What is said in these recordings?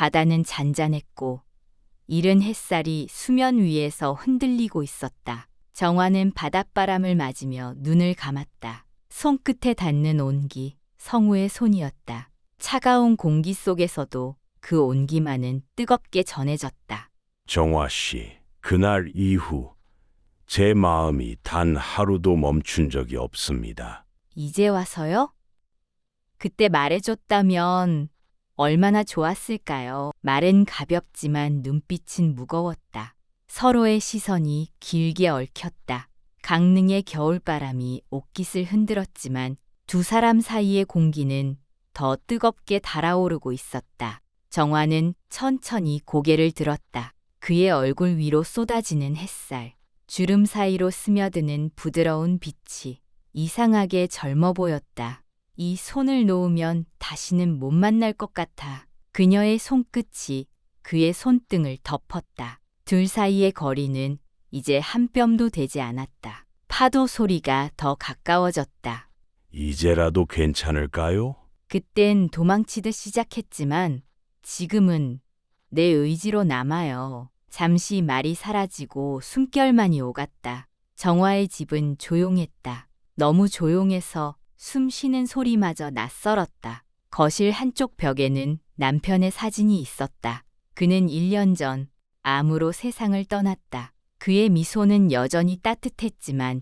바다는 잔잔했고 이른 햇살이 수면 위에서 흔들리고 있었다. 정화는 바닷바람을 맞으며 눈을 감았다. 손끝에 닿는 온기, 성우의 손이었다. 차가운 공기 속에서도 그 온기만은 뜨겁게 전해졌다. 정화 씨, 그날 이후 제 마음이 단 하루도 멈춘 적이 없습니다. 이제 와서요? 그때 말해줬다면 얼마나 좋았을까요? 말은 가볍지만 눈빛은 무거웠다. 서로의 시선이 길게 얽혔다. 강릉의 겨울바람이 옷깃을 흔들었지만 두 사람 사이의 공기는 더 뜨겁게 달아오르고 있었다. 정화는 천천히 고개를 들었다. 그의 얼굴 위로 쏟아지는 햇살, 주름 사이로 스며드는 부드러운 빛이 이상하게 젊어 보였다. 이 손을 놓으면 다시는 못 만날 것 같아. 그녀의 손끝이 그의 손등을 덮었다. 둘 사이의 거리는 이제 한 뼘도 되지 않았다. 파도 소리가 더 가까워졌다. 이제라도 괜찮을까요? 그땐 도망치듯 시작했지만 지금은 내 의지로 남아요. 잠시 말이 사라지고 숨결만이 오갔다. 정화의 집은 조용했다. 너무 조용해서 숨 쉬는 소리마저 낯설었다. 거실 한쪽 벽에는 남편의 사진이 있었다. 그는 1년 전 암으로 세상을 떠났다. 그의 미소는 여전히 따뜻했지만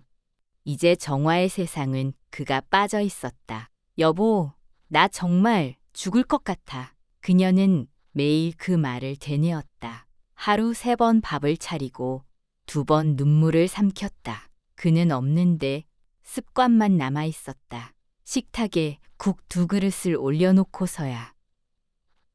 이제 정화의 세상은 그가 빠져 있었다. 여보, 나 정말 죽을 것 같아. 그녀는 매일 그 말을 되뇌었다. 하루 세 번 밥을 차리고 두 번 눈물을 삼켰다. 그는 없는데 습관만 남아 있었다. 식탁에 국 두 그릇을 올려놓고서야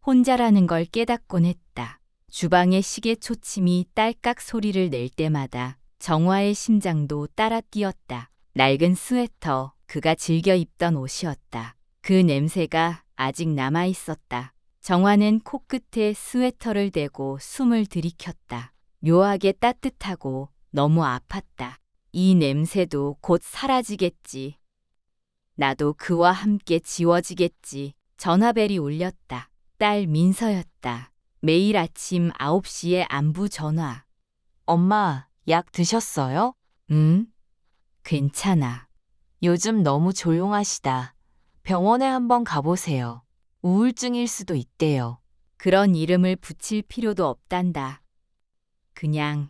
혼자라는 걸 깨닫곤 했다. 주방의 시계 초침이 딸깍 소리를 낼 때마다 정화의 심장도 따라 뛰었다. 낡은 스웨터, 그가 즐겨 입던 옷이었다. 그 냄새가 아직 남아 있었다. 정화는 코끝에 스웨터를 대고 숨을 들이켰다. 묘하게 따뜻하고 너무 아팠다. 이 냄새도 곧 사라지겠지. 나도 그와 함께 지워지겠지. 전화벨이 울렸다. 딸 민서였다. 매일 아침 9시에 안부 전화. 엄마, 약 드셨어요? 응? 괜찮아. 요즘 너무 조용하시다. 병원에 한번 가보세요. 우울증일 수도 있대요. 그런 이름을 붙일 필요도 없단다. 그냥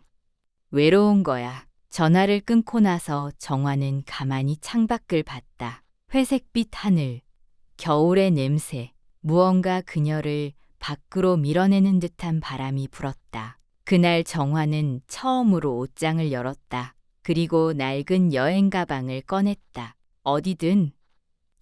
외로운 거야. 전화를 끊고 나서 정화는 가만히 창밖을 봤다. 회색빛 하늘, 겨울의 냄새, 무언가 그녀를 밖으로 밀어내는 듯한 바람이 불었다. 그날 정화는 처음으로 옷장을 열었다. 그리고 낡은 여행 가방을 꺼냈다. 어디든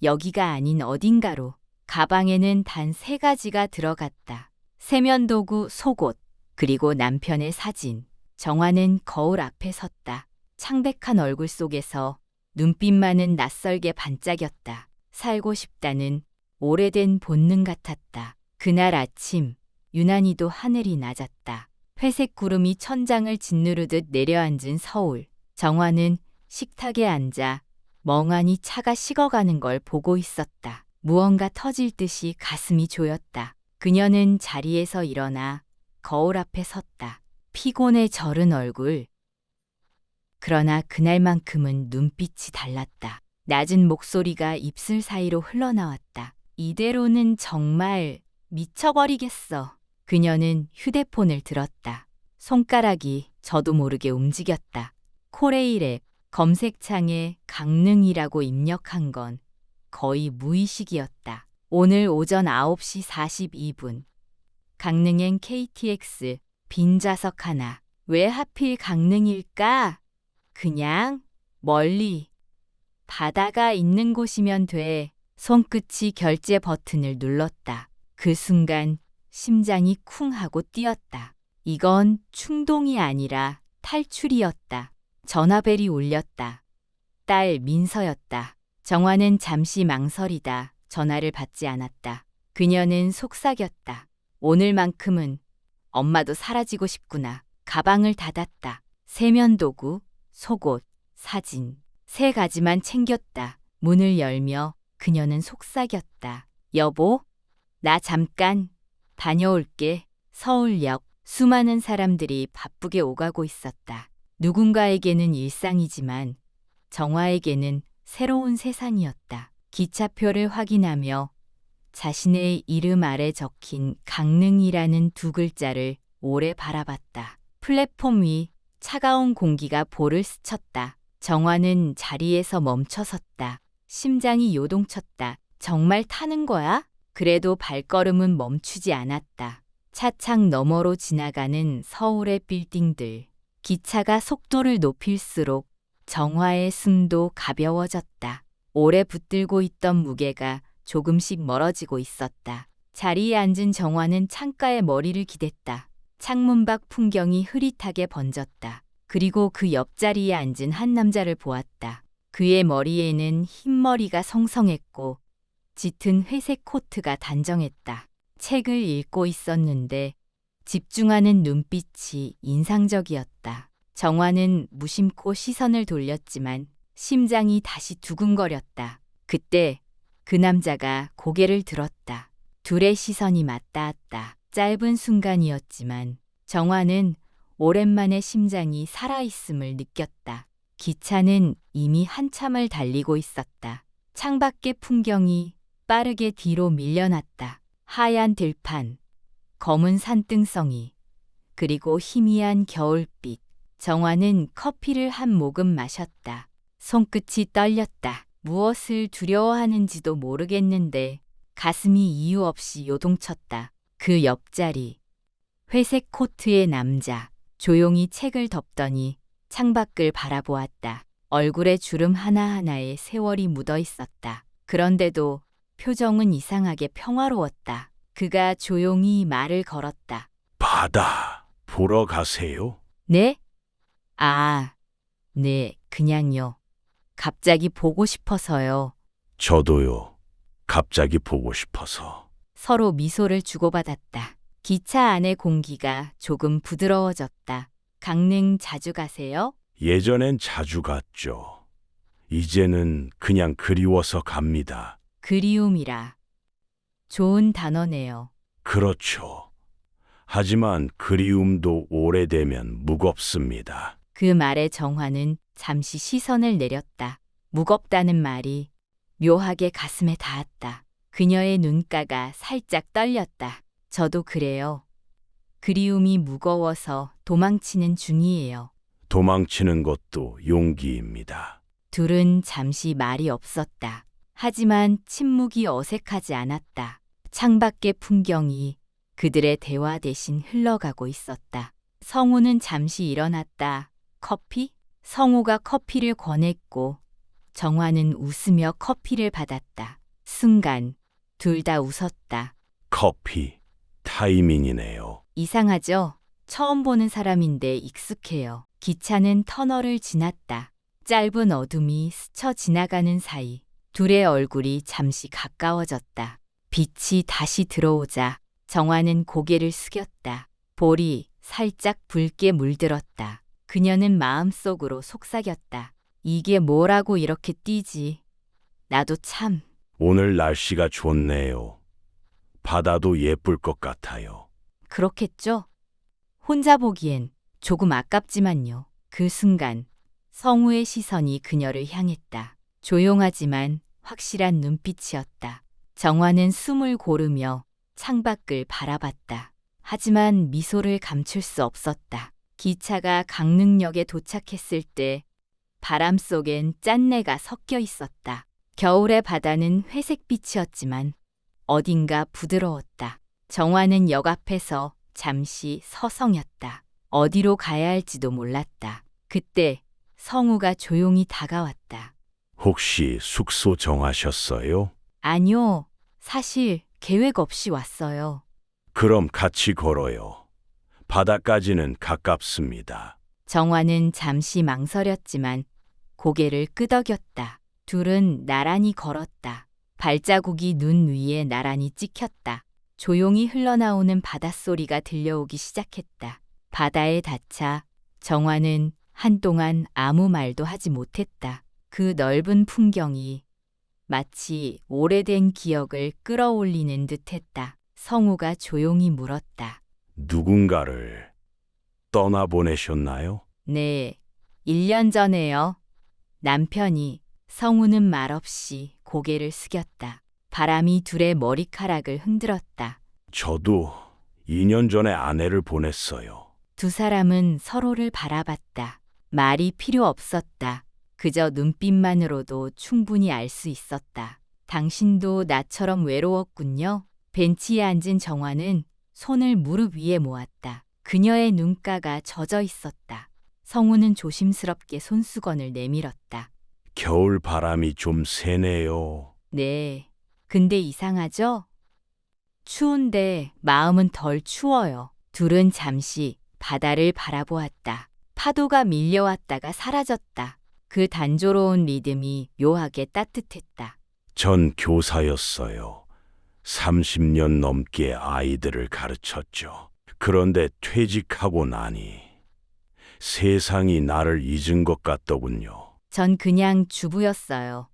여기가 아닌 어딘가로 가방에는 단 세 가지가 들어갔다. 세면도구, 속옷, 그리고 남편의 사진. 정화는 거울 앞에 섰다. 창백한 얼굴 속에서 눈빛만은 낯설게 반짝였다. 살고 싶다는 오래된 본능 같았다. 그날 아침, 유난히도 하늘이 낮았다. 회색 구름이 천장을 짓누르듯 내려앉은 서울. 정화는 식탁에 앉아 멍하니 차가 식어가는 걸 보고 있었다. 무언가 터질 듯이 가슴이 조였다. 그녀는 자리에서 일어나 거울 앞에 섰다. 피곤에 절은 얼굴. 그러나 그날만큼은 눈빛이 달랐다. 낮은 목소리가 입술 사이로 흘러나왔다. 이대로는 정말 미쳐버리겠어. 그녀는 휴대폰을 들었다. 손가락이 저도 모르게 움직였다. 코레일 앱 검색창에 강릉이라고 입력한 건 거의 무의식이었다. 오늘 오전 9시 42분. 강릉행 KTX 빈 좌석 하나. 왜 하필 강릉일까? 그냥 멀리 바다가 있는 곳이면 돼. 손끝이 결제 버튼을 눌렀다. 그 순간 심장이 쿵 하고 뛰었다. 이건 충동이 아니라 탈출이었다. 전화벨이 울렸다. 딸 민서였다. 정화는 잠시 망설이다 전화를 받지 않았다. 그녀는 속삭였다. 오늘만큼은 엄마도 사라지고 싶구나. 가방을 닫았다. 세면도구, 속옷, 사진. 세 가지만 챙겼다. 문을 열며 그녀는 속삭였다. 여보, 나 잠깐 다녀올게. 서울역. 수많은 사람들이 바쁘게 오가고 있었다. 누군가에게는 일상이지만 정화에게는 새로운 세상이었다. 기차표를 확인하며 자신의 이름 아래 적힌 강릉이라는 두 글자를 오래 바라봤다. 플랫폼 위 차가운 공기가 볼을 스쳤다. 정화는 자리에서 멈춰섰다. 심장이 요동쳤다. 정말 타는 거야? 그래도 발걸음은 멈추지 않았다. 차창 너머로 지나가는 서울의 빌딩들. 기차가 속도를 높일수록 정화의 숨도 가벼워졌다. 오래 붙들고 있던 무게가 조금씩 멀어지고 있었다. 자리에 앉은 정화는 창가에 머리를 기댔다. 창문 밖 풍경이 흐릿하게 번졌다. 그리고 그 옆자리에 앉은 한 남자를 보았다. 그의 머리에는 흰머리가 성성했고 짙은 회색 코트가 단정했다. 책을 읽고 있었는데 집중하는 눈빛이 인상적이었다. 정화는 무심코 시선을 돌렸지만 심장이 다시 두근거렸다. 그때 그 남자가 고개를 들었다. 둘의 시선이 맞닿았다. 짧은 순간이었지만 정화는 오랜만에 심장이 살아있음을 느꼈다. 기차는 이미 한참을 달리고 있었다. 창밖의 풍경이 빠르게 뒤로 밀려났다. 하얀 들판, 검은 산등성이, 그리고 희미한 겨울빛. 정화는 커피를 한 모금 마셨다. 손끝이 떨렸다. 무엇을 두려워하는지도 모르겠는데 가슴이 이유 없이 요동쳤다. 그 옆자리. 회색 코트의 남자. 조용히 책을 덮더니 창밖을 바라보았다. 얼굴에 주름 하나하나에 세월이 묻어 있었다. 그런데도 표정은 이상하게 평화로웠다. 그가 조용히 말을 걸었다. 바다 보러 가세요? 네? 아, 네, 그냥요. 갑자기 보고 싶어서요. 저도요. 갑자기 보고 싶어서. 서로 미소를 주고받았다. 기차 안의 공기가 조금 부드러워졌다. 강릉 자주 가세요? 예전엔 자주 갔죠. 이제는 그냥 그리워서 갑니다. 그리움이라. 좋은 단어네요. 그렇죠. 하지만 그리움도 오래되면 무겁습니다. 그 말에 정화는 잠시 시선을 내렸다. 무겁다는 말이 묘하게 가슴에 닿았다. 그녀의 눈가가 살짝 떨렸다. 저도 그래요. 그리움이 무거워서 도망치는 중이에요. 도망치는 것도 용기입니다. 둘은 잠시 말이 없었다. 하지만 침묵이 어색하지 않았다. 창밖의 풍경이 그들의 대화 대신 흘러가고 있었다. 성우는 잠시 일어났다. 커피? 성우가 커피를 권했고 정화는 웃으며 커피를 받았다. 순간 둘 다 웃었다. 커피 타이밍이네요. 이상하죠? 처음 보는 사람인데 익숙해요. 기차는 터널을 지났다. 짧은 어둠이 스쳐 지나가는 사이 둘의 얼굴이 잠시 가까워졌다. 빛이 다시 들어오자 정화는 고개를 숙였다. 볼이 살짝 붉게 물들었다. 그녀는 마음속으로 속삭였다. 이게 뭐라고 이렇게 뛰지? 나도 참. 오늘 날씨가 좋네요. 바다도 예쁠 것 같아요. 그렇겠죠? 혼자 보기엔 조금 아깝지만요. 그 순간 성우의 시선이 그녀를 향했다. 조용하지만 확실한 눈빛이었다. 정화는 숨을 고르며 창밖을 바라봤다. 하지만 미소를 감출 수 없었다. 기차가 강릉역에 도착했을 때 바람 속엔 짠내가 섞여 있었다. 겨울의 바다는 회색빛이었지만 어딘가 부드러웠다. 정화는 역 앞에서 잠시 서성였다. 어디로 가야 할지도 몰랐다. 그때 성우가 조용히 다가왔다. 혹시 숙소 정하셨어요? 아니요, 사실 계획 없이 왔어요. 그럼 같이 걸어요. 바다까지는 가깝습니다. 정화는 잠시 망설였지만 고개를 끄덕였다. 둘은 나란히 걸었다. 발자국이 눈 위에 나란히 찍혔다. 조용히 흘러나오는 바닷소리가 들려오기 시작했다. 바다에 닿자 정화는 한동안 아무 말도 하지 못했다. 그 넓은 풍경이 마치 오래된 기억을 끌어올리는 듯 했다. 성우가 조용히 물었다. 누군가를 떠나보내셨나요? 네, 1년 전에요. 남편이 성우는 말없이 고개를 숙였다. 바람이 둘의 머리카락을 흔들었다. 저도 2년 전에 아내를 보냈어요. 두 사람은 서로를 바라봤다. 말이 필요 없었다. 그저 눈빛만으로도 충분히 알 수 있었다. 당신도 나처럼 외로웠군요. 벤치에 앉은 정화는 손을 무릎 위에 모았다. 그녀의 눈가가 젖어 있었다. 성우는 조심스럽게 손수건을 내밀었다. 겨울 바람이 좀 세네요. 네. 근데 이상하죠? 추운데 마음은 덜 추워요. 둘은 잠시 바다를 바라보았다. 파도가 밀려왔다가 사라졌다. 그 단조로운 리듬이 묘하게 따뜻했다. 전 교사였어요. 30년 넘게 아이들을 가르쳤죠. 그런데 퇴직하고 나니 세상이 나를 잊은 것 같더군요. 전 그냥 주부였어요.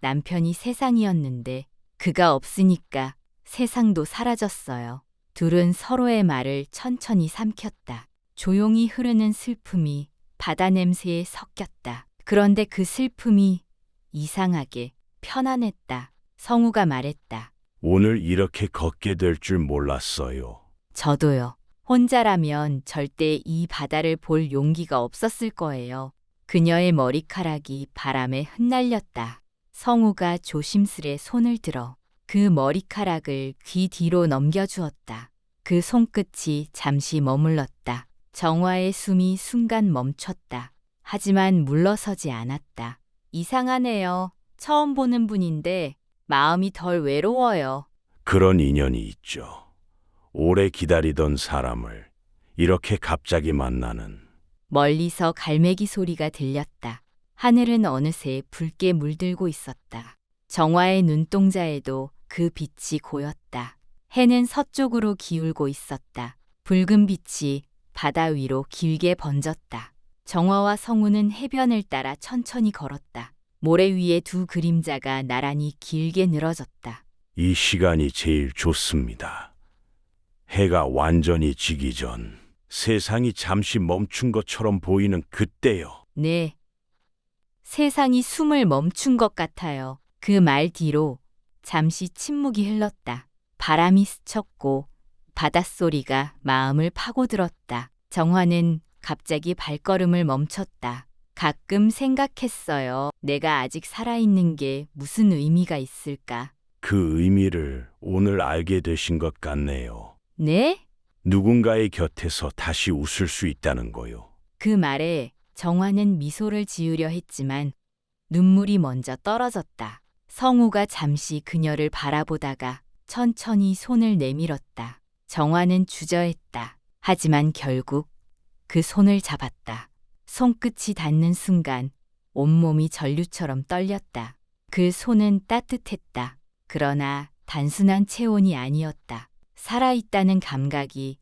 남편이 세상이었는데 그가 없으니까 세상도 사라졌어요. 둘은 서로의 말을 천천히 삼켰다. 조용히 흐르는 슬픔이 바다 냄새에 섞였다. 그런데 그 슬픔이 이상하게 편안했다. 성우가 말했다. 오늘 이렇게 걷게 될 줄 몰랐어요. 저도요. 혼자라면 절대 이 바다를 볼 용기가 없었을 거예요. 그녀의 머리카락이 바람에 흩날렸다. 성우가 조심스레 손을 들어 그 머리카락을 귀 뒤로 넘겨주었다. 그 손끝이 잠시 머물렀다. 정화의 숨이 순간 멈췄다. 하지만 물러서지 않았다. 이상하네요. 처음 보는 분인데 마음이 덜 외로워요. 그런 인연이 있죠. 오래 기다리던 사람을 이렇게 갑자기 만나는 멀리서 갈매기 소리가 들렸다. 하늘은 어느새 붉게 물들고 있었다. 정화의 눈동자에도 그 빛이 고였다. 해는 서쪽으로 기울고 있었다. 붉은 빛이 바다 위로 길게 번졌다. 정화와 성우는 해변을 따라 천천히 걸었다. 모래 위에 두 그림자가 나란히 길게 늘어졌다. 이 시간이 제일 좋습니다. 해가 완전히 지기 전 세상이 잠시 멈춘 것처럼 보이는 그때요. 네. 세상이 숨을 멈춘 것 같아요. 그 말 뒤로 잠시 침묵이 흘렀다. 바람이 스쳤고 바닷소리가 마음을 파고들었다. 정화는 갑자기 발걸음을 멈췄다. 가끔 생각했어요. 내가 아직 살아있는 게 무슨 의미가 있을까? 그 의미를 오늘 알게 되신 것 같네요. 네? 누군가의 곁에서 다시 웃을 수 있다는 거요. 그 말에 정화는 미소를 지으려 했지만 눈물이 먼저 떨어졌다. 성우가 잠시 그녀를 바라보다가 천천히 손을 내밀었다. 정화는 주저했다. 하지만 결국 그 손을 잡았다. 손끝이 닿는 순간 온몸이 전류처럼 떨렸다. 그 손은 따뜻했다. 그러나 단순한 체온이 아니었다. 살아있다는 감각이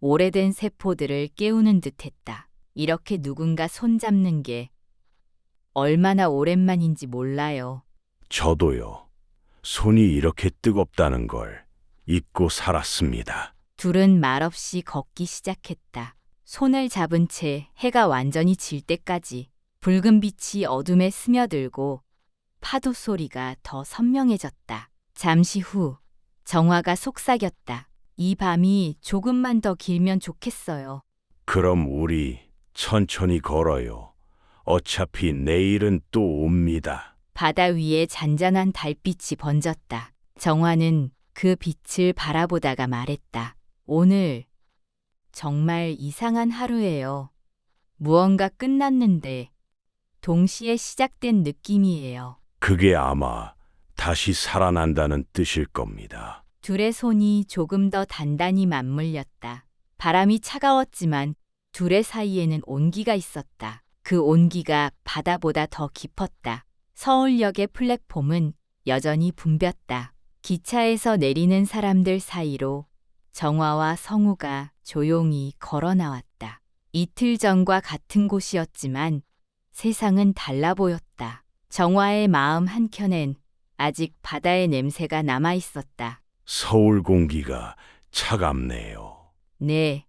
오래된 세포들을 깨우는 듯 했다. 이렇게 누군가 손잡는 게 얼마나 오랜만인지 몰라요. 저도요. 손이 이렇게 뜨겁다는 걸 잊고 살았습니다. 둘은 말없이 걷기 시작했다. 손을 잡은 채 해가 완전히 질 때까지 붉은 빛이 어둠에 스며들고 파도 소리가 더 선명해졌다. 잠시 후 정화가 속삭였다. 이 밤이 조금만 더 길면 좋겠어요. 그럼 우리 천천히 걸어요. 어차피 내일은 또 옵니다. 바다 위에 잔잔한 달빛이 번졌다. 정화는 그 빛을 바라보다가 말했다. 오늘 정말 이상한 하루예요. 무언가 끝났는데 동시에 시작된 느낌이에요. 그게 아마 다시 살아난다는 뜻일 겁니다. 둘의 손이 조금 더 단단히 맞물렸다. 바람이 차가웠지만 둘의 사이에는 온기가 있었다. 그 온기가 바다보다 더 깊었다. 서울역의 플랫폼은 여전히 붐볐다. 기차에서 내리는 사람들 사이로 정화와 성우가 조용히 걸어 나왔다. 이틀 전과 같은 곳이었지만 세상은 달라 보였다. 정화의 마음 한켠엔 아직 바다의 냄새가 남아 있었다. 서울 공기가 차갑네요. 네.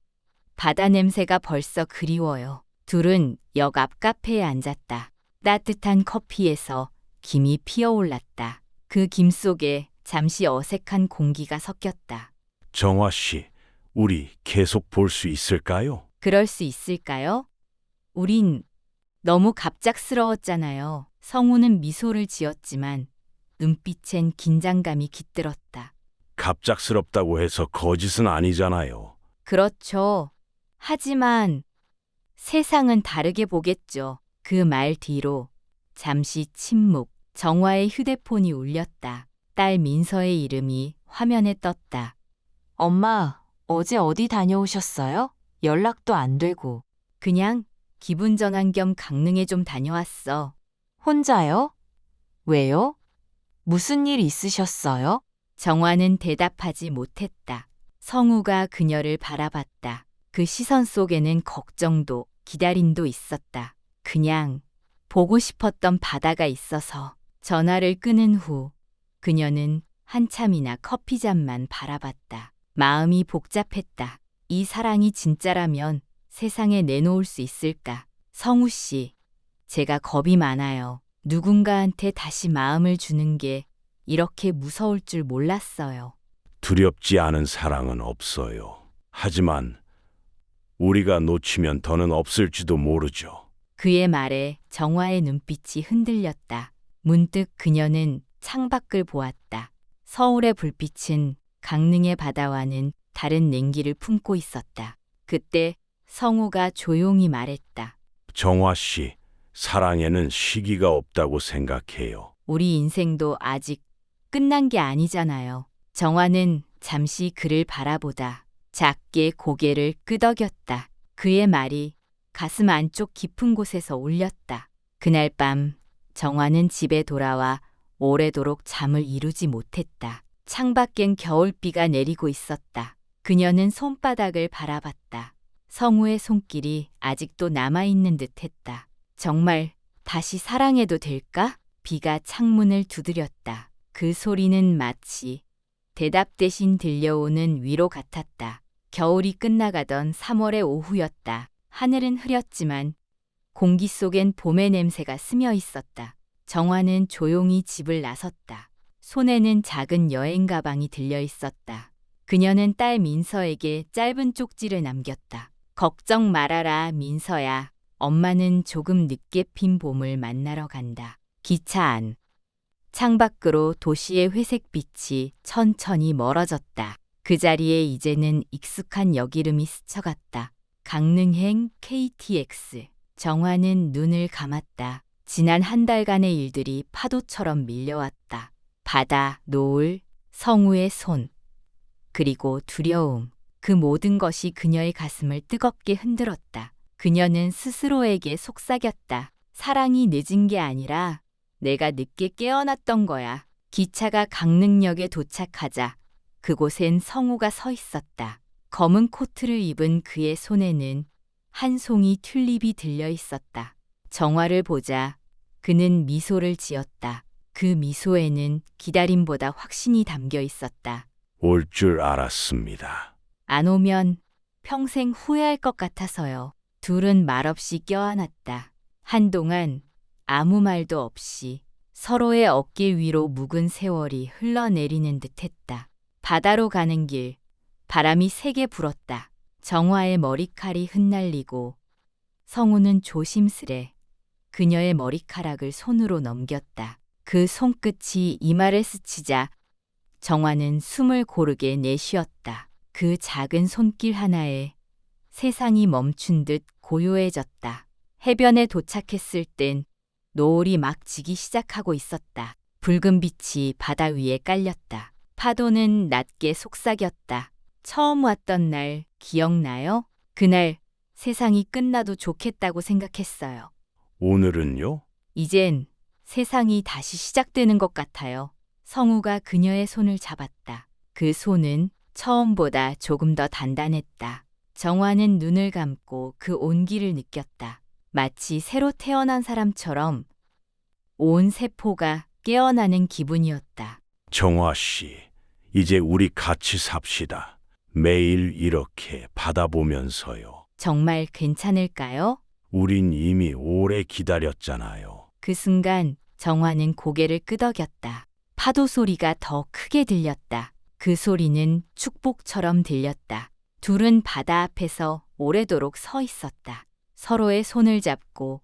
바다 냄새가 벌써 그리워요. 둘은 역 앞 카페에 앉았다. 따뜻한 커피에서 김이 피어올랐다. 그 김 속에 잠시 어색한 공기가 섞였다. 정화 씨, 우리 계속 볼 수 있을까요? 그럴 수 있을까요? 우린 너무 갑작스러웠잖아요. 성우는 미소를 지었지만 눈빛엔 긴장감이 깃들었다. 갑작스럽다고 해서 거짓은 아니잖아요. 그렇죠. 하지만 세상은 다르게 보겠죠. 그 말 뒤로 잠시 침묵. 정화의 휴대폰이 울렸다. 딸 민서의 이름이 화면에 떴다. 엄마, 어제 어디 다녀오셨어요? 연락도 안 되고. 그냥 기분 전환 겸 강릉에 좀 다녀왔어. 혼자요? 왜요? 무슨 일 있으셨어요? 정화는 대답하지 못했다. 성우가 그녀를 바라봤다. 그 시선 속에는 걱정도 기다림도 있었다. 그냥 보고 싶었던 바다가 있어서 전화를 끊은 후 그녀는 한참이나 커피잔만 바라봤다. 마음이 복잡했다. 이 사랑이 진짜라면 세상에 내놓을 수 있을까? 성우 씨, 제가 겁이 많아요. 누군가한테 다시 마음을 주는 게 이렇게 무서울 줄 몰랐어요. 두렵지 않은 사랑은 없어요. 하지만 우리가 놓치면 더는 없을지도 모르죠. 그의 말에 정화의 눈빛이 흔들렸다. 문득 그녀는 창밖을 보았다. 서울의 불빛은 강릉의 바다와는 다른 냉기를 품고 있었다. 그때 성우가 조용히 말했다. 정화 씨, 사랑에는 시기가 없다고 생각해요. 우리 인생도 아직 끝난 게 아니잖아요. 정화는 잠시 그를 바라보다 작게 고개를 끄덕였다. 그의 말이 가슴 안쪽 깊은 곳에서 울렸다. 그날 밤 정화는 집에 돌아와 오래도록 잠을 이루지 못했다. 창밖엔 겨울비가 내리고 있었다. 그녀는 손바닥을 바라봤다. 성우의 손길이 아직도 남아있는 듯 했다. 정말 다시 사랑해도 될까? 비가 창문을 두드렸다. 그 소리는 마치 대답 대신 들려오는 위로 같았다. 겨울이 끝나가던 3월의 오후였다. 하늘은 흐렸지만 공기 속엔 봄의 냄새가 스며 있었다. 정화는 조용히 집을 나섰다. 손에는 작은 여행 가방이 들려 있었다. 그녀는 딸 민서에게 짧은 쪽지를 남겼다. 걱정 말아라, 민서야. 엄마는 조금 늦게 핀 봄을 만나러 간다. 기차 안. 창밖으로 도시의 회색빛이 천천히 멀어졌다. 그 자리에 이제는 익숙한 역 이름이 스쳐갔다. 강릉행 KTX. 정화는 눈을 감았다. 지난 한 달간의 일들이 파도처럼 밀려왔다. 바다, 노을, 성우의 손, 그리고 두려움. 그 모든 것이 그녀의 가슴을 뜨겁게 흔들었다. 그녀는 스스로에게 속삭였다. 사랑이 늦은 게 아니라 내가 늦게 깨어났던 거야. 기차가 강릉역에 도착하자 그곳엔 성우가 서 있었다. 검은 코트를 입은 그의 손에는 한 송이 튤립이 들려 있었다. 정화를 보자 그는 미소를 지었다. 그 미소에는 기다림보다 확신이 담겨 있었다. 올 줄 알았습니다. 안 오면 평생 후회할 것 같아서요. 둘은 말없이 껴안았다. 한동안 아무 말도 없이 서로의 어깨 위로 묵은 세월이 흘러내리는 듯 했다. 바다로 가는 길, 바람이 세게 불었다. 정화의 머리칼이 흩날리고 성우는 조심스레 그녀의 머리카락을 손으로 넘겼다. 그 손끝이 이마를 스치자 정화는 숨을 고르게 내쉬었다. 그 작은 손길 하나에 세상이 멈춘 듯 고요해졌다. 해변에 도착했을 땐 노을이 막 지기 시작하고 있었다. 붉은 빛이 바다 위에 깔렸다. 파도는 낮게 속삭였다. 처음 왔던 날 기억나요? 그날 세상이 끝나도 좋겠다고 생각했어요. 오늘은요? 이젠 세상이 다시 시작되는 것 같아요. 성우가 그녀의 손을 잡았다. 그 손은 처음보다 조금 더 단단했다. 정화는 눈을 감고 그 온기를 느꼈다. 마치 새로 태어난 사람처럼 온 세포가 깨어나는 기분이었다. 정화 씨, 이제 우리 같이 삽시다. 매일 이렇게 받아보면서요. 정말 괜찮을까요? 우린 이미 오래 기다렸잖아요. 그 순간 정화는 고개를 끄덕였다. 파도 소리가 더 크게 들렸다. 그 소리는 축복처럼 들렸다. 둘은 바다 앞에서 오래도록 서 있었다. 서로의 손을 잡고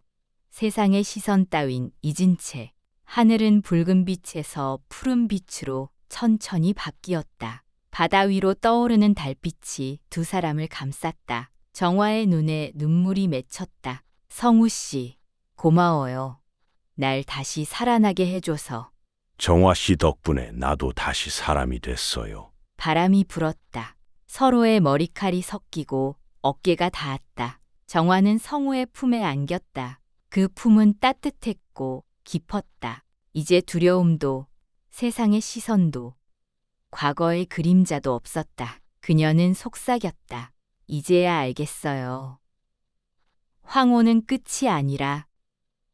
세상의 시선 따윈 잊은 채 하늘은 붉은 빛에서 푸른 빛으로 천천히 바뀌었다. 바다 위로 떠오르는 달빛이 두 사람을 감쌌다. 정화의 눈에 눈물이 맺혔다. 성우 씨, 고마워요. 날 다시 살아나게 해줘서 정화 씨 덕분에 나도 다시 사람이 됐어요. 바람이 불었다. 서로의 머리칼이 섞이고 어깨가 닿았다. 정화는 성우의 품에 안겼다. 그 품은 따뜻했고 깊었다. 이제 두려움도 세상의 시선도 과거의 그림자도 없었다. 그녀는 속삭였다. 이제야 알겠어요. 황혼은 끝이 아니라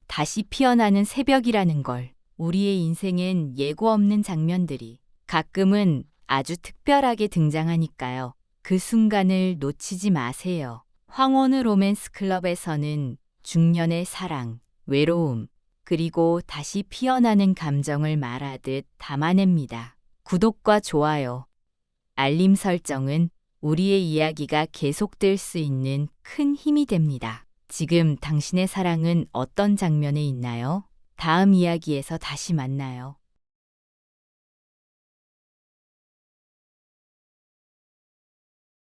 다시 피어나는 새벽이라는 걸. 우리의 인생엔 예고 없는 장면들이 가끔은 아주 특별하게 등장하니까요. 그 순간을 놓치지 마세요. 황혼의 로맨스 클럽에서는 중년의 사랑, 외로움, 그리고 다시 피어나는 감정을 말하듯 담아냅니다. 구독과 좋아요, 알림 설정은 우리의 이야기가 계속될 수 있는 큰 힘이 됩니다. 지금 당신의 사랑은 어떤 장면에 있나요? 다음 이야기에서 다시 만나요.